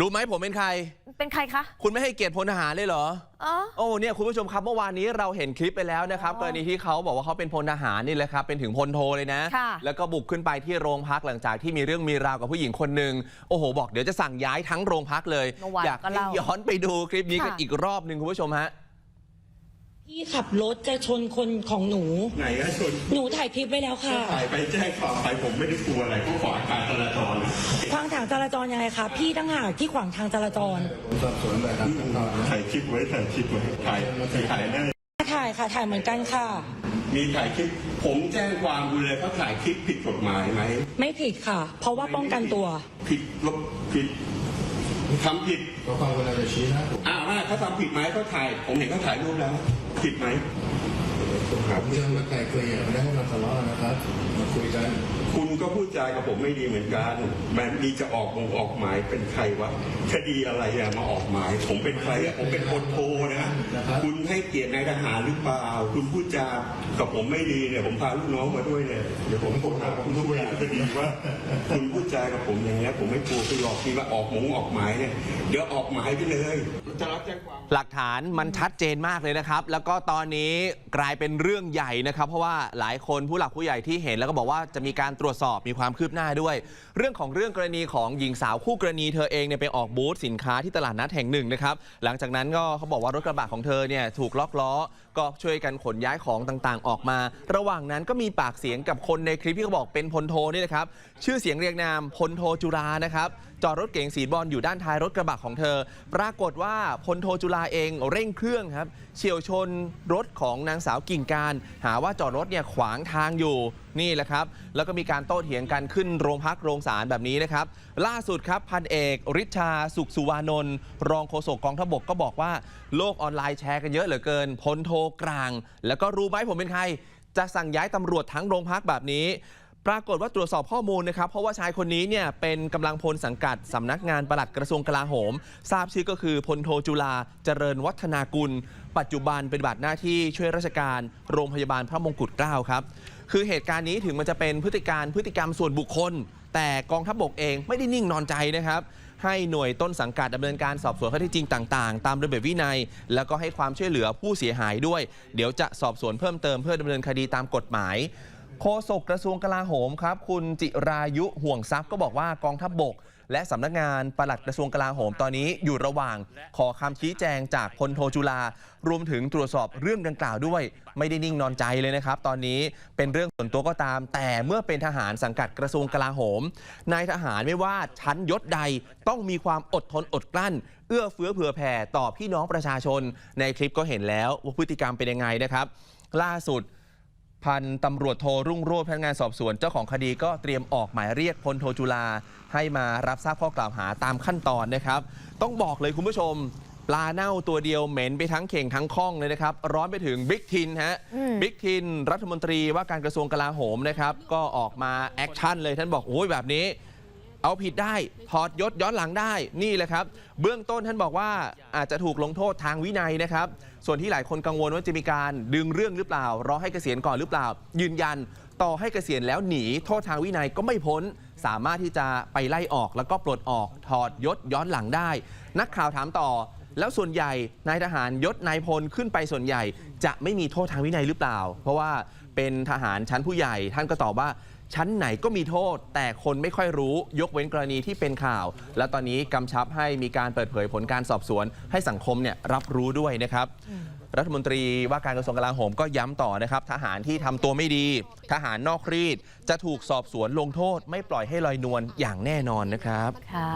รู้ไหมผมเป็นใคร เป็นใครคะ คุณไม่ให้เกียรติพลทหารเลยเหรออ๋อโอ้เนี่ยคุณผู้ชมครับเมื่อวานนี้เราเห็นคลิปไปแล้วนะครับอ๋อกรณีที่เขาบอกว่าเขาเป็นพลทหารนี่แหละครับเป็นถึงพลโทเลยนะ ค่ะแล้วก็บุกขึ้นไปที่โรงพักหลังจากที่มีเรื่องมีราวกับผู้หญิงคนหนึ่งโอ้โหบอกเดี๋ยวจะสั่งย้ายทั้งโรงพักเลย เมื่อวานอยากก็ให้เล่า ย้อนไปดูคลิปนี้กันค่ะอีกรอบหนึ่งคุณผู้ชมฮะ พี่ขับรถจะชนคนของหนู ไหนก็ชนหนูถ่ายคลิปไว้แล้วค่ะ ถ่ายไปแจ้งความไปผมไม่ได้กลัวอะไรก็ขวางการจราจรขวางทางจราจรยังไงคะพี่ตั้งหากที่ขวางทางจราจรผมสอบสวนแบบตามขั้นตอนนะถ่ายคลิปไว้ถ่ายคลิปไว้ถ่ายถ่ายได้ถ่ายค่ะถ่ายเหมือนกันค่ะ มีถ่ายคลิปผมแจ้งความดูเลยเขาถ่ายคลิปผิดกฎหมายไหมไม่ผิดค่ะ เพราะว่าป้องกันตัว ผิดลบผิด ทำผิดก็ความคุณอาจจะชี้นะผมอ้าวเขาทำผิดไหมเขาถ่าย ผมเห็นเขาถ่ายรูปแล้ว ผิดไหมผมหาเรื่องมาไกลเกลี่ยไม่ได้ให้มาทะเลาะนะครับ มาคุยกัน คุณก็พูดจากับผมไม่ดีเหมือนกันแบบนี้จะออกมงออกหมายเป็นใครวะคดีอะไรอะมาออกหมาย ผมเป็นใครอะผมเป็นพลโทนะ คุณให้เกียรตินายทหารหรือเปล่า คุณพูดจากับผมไม่ดีเนี่ย ผมพาลูกน้องมาด้วยเนี่ย เดี๋ยวผมโทรหาคุณทุกอย่างคดีว่า คุณพูดจากับผมอย่างนี้ยผมไม่กลัวไปหลอกที่ว่าออกหมงออกหมายเนี่ย เดี๋ยวออกหมายไปเลยจะรับแจ้งความหลักฐานมันชัดเจนมากเลยนะครับ แล้วก็ตอนนี้กลายเป็นเรื่องใหญ่นะครับ เพราะว่าหลายคนผู้หลักผู้ใหญ่ที่เห็นแล้วก็บอกว่าจะมีการตรวจสอบมีความคืบหน้าด้วย เรื่องของเรื่องกรณีของหญิงสาวคู่กรณีเธอเองเนี่ยไปออกบูธสินค้าที่ตลาดนัดแห่งหนึ่งนะครับ หลังจากนั้นก็เขาบอกว่ารถกระบะของเธอเนี่ยถูกล็อกล้อ ก็ช่วยกันขนย้ายของต่างๆ ออกมา ระหว่างนั้นก็มีปากเสียงกับคนในคลิปที่เขาบอกเป็นพลโทนี่นะครับ ชื่อเสียงเรียงนามพลโทจุฬานะครับ จอดรถเก๋งสีบอลอยู่ด้านท้ายรถกระบะของเธอ ปรากฏว่าพลโทจุฬาเองเร่งเครื่องครับเฉียวชนรถของนางสาวกิ่งการ หาว่าจอดรถเนี่ยขวางทางอยู่นี่แหละครับ แล้วก็มีการโต้เถียงกันขึ้นโรงพักโรงศาลแบบนี้นะครับ ล่าสุดครับพันเอกฤทธาสุขสุวานนท์รองโฆษกกองทบกก็บอกว่า โลกออนไลน์แชร์กันเยอะเหลือเกินพลโทกลาง แล้วก็รู้ไหมผมเป็นใคร จะสั่งย้ายตำรวจทั้งโรงพักแบบนี้ปรากฏว่าตรวจสอบข้อมูลนะครับ เพราะว่าชายคนนี้เนี่ยเป็นกำลังพลสังกัดสำนักงานปลัดกระทรวงกลาโหม ทราบชื่อก็คือพลโทจุลาเจริญวัฒนากุล ปัจจุบันเป็นบัตรหน้าที่ช่วยราชการโรงพยาบาลพระมงกุฎเกล้าครับ คือเหตุการณ์นี้ถึงมันจะเป็นพฤติการพฤติกรรมส่วนบุคคล แต่กองทัพบกเองไม่ได้นิ่งนอนใจนะครับให้หน่วยต้นสังกัดดำเนินการสอบสวนข้อเท็จจริงต่างๆ ตามระเบียบวินัย แล้วก็ให้ความช่วยเหลือผู้เสียหายด้วย เดี๋ยวจะสอบสวนเพิ่มเติมเพื่อดำเนินคดีตามกฎหมายโฆษกกระทรวงกลาโหมครับ คุณจิรายุห่วงทรัพย์ก็บอกว่ากองทัพบบก และสำนักงานปลัดกระทรวงกลาโหมตอนนี้อยู่ระหว่างขอคำชี้แจงจากพลโทจุลารวมถึงตรวจสอบเรื่องดังกล่าวด้วย ไม่ได้นิ่งนอนใจเลยนะครับ ตอนนี้เป็นเรื่องส่วนตัวก็ตาม แต่เมื่อเป็นทหารสังกัดกระทรวงกลาโหมนายทหารไม่ว่าชั้นยศใดต้องมีความอดทนอดกลั้น เอื้อเฟื้อเผื่อแผ่ต่อพี่น้องประชาชน ในคลิปก็เห็นแล้วว่าพฤติกรรมเป็นยังไงนะครับ ล่าสุด พันตำรวจโทรุ่งโรจน์พนักงานสอบสวนเจ้าของคดีก็เตรียมออกหมายเรียกพลโทจุลาให้มารับทราบข้อกล่าวหาตามขั้นตอนนะครับ ต้องบอกเลยคุณผู้ชม ปลาเน่าตัวเดียวเหม็นไปทั้งเข่งทั้งข้องเลยนะครับ ร้อนไปถึงบิ๊กทินฮะอืมบิ๊กทินรัฐมนตรีว่าการกระทรวงกลาโหมนะครับ ก็ออกมาแอคชั่นเลยท่านบอกโอ้ยแบบนี้ เอาผิดได้ ถอดยศย้อนหลังได้นี่แหละครับ เบื้องต้นท่านบอกว่าอาจจะถูกลงโทษทางวินัยนะครับ ส่วนที่หลายคนกังวลว่าจะมีการดึงเรื่องหรือเปล่า รอให้เกษียณก่อนหรือเปล่า ยืนยันต่อให้เกษียณแล้วหนีโทษทางวินัยก็ไม่พ้น สามารถที่จะไปไล่ออกแล้วก็ปลดออก ถอดยศย้อนหลังได้ นักข่าวถามต่อ แล้วส่วนใหญ่นายทหารยศนายพลขึ้นไปส่วนใหญ่ จะไม่มีโทษทางวินัยหรือเปล่า เพราะว่าเป็นทหารชั้นผู้ใหญ่ท่านก็ตอบว่า ชั้นไหนก็มีโทษ แต่คนไม่ค่อยรู้ยกเว้นกรณีที่เป็นข่าว และตอนนี้กำชับให้มีการเปิดเผยผลการสอบสวน ให้สังคมเนี่ยรับรู้ด้วยนะครับ รัฐมนตรีว่าการกระทรวงกลาโหมก็ย้ำต่อนะครับ ทหารที่ทำตัวไม่ดี ทหารนอกรีดจะถูกสอบสวนลงโทษ ไม่ปล่อยให้ลอยนวลอย่างแน่นอนนะครับค่ะ